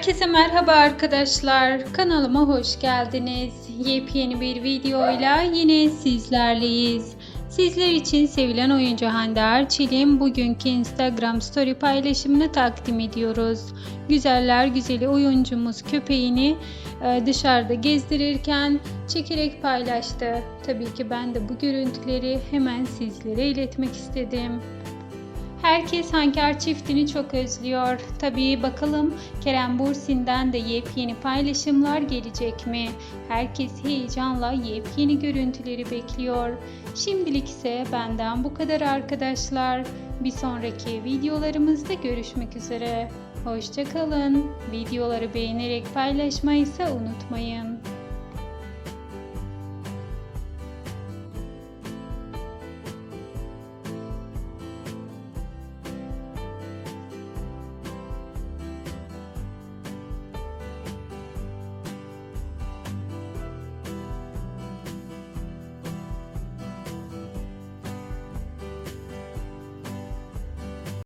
Herkese merhaba arkadaşlar. Kanalıma hoş geldiniz. Yepyeni bir videoyla yine sizlerleyiz. Sizler için sevilen oyuncu Hande Erçel'in bugünkü Instagram story paylaşımını takdim ediyoruz. Güzeller güzeli oyuncumuz köpeğini e, dışarıda gezdirirken çekerek paylaştı. Tabii ki ben de bu görüntüleri hemen sizlere iletmek istedim. Herkes Hanker çiftini çok özlüyor. Tabii bakalım Kerem Bursin'den de yepyeni paylaşımlar gelecek mi? Herkes heyecanla yepyeni görüntüleri bekliyor. Şimdilik ise benden bu kadar arkadaşlar. Bir sonraki videolarımızda görüşmek üzere. Hoşçakalın. Videoları beğenerek paylaşmayı ise unutmayın.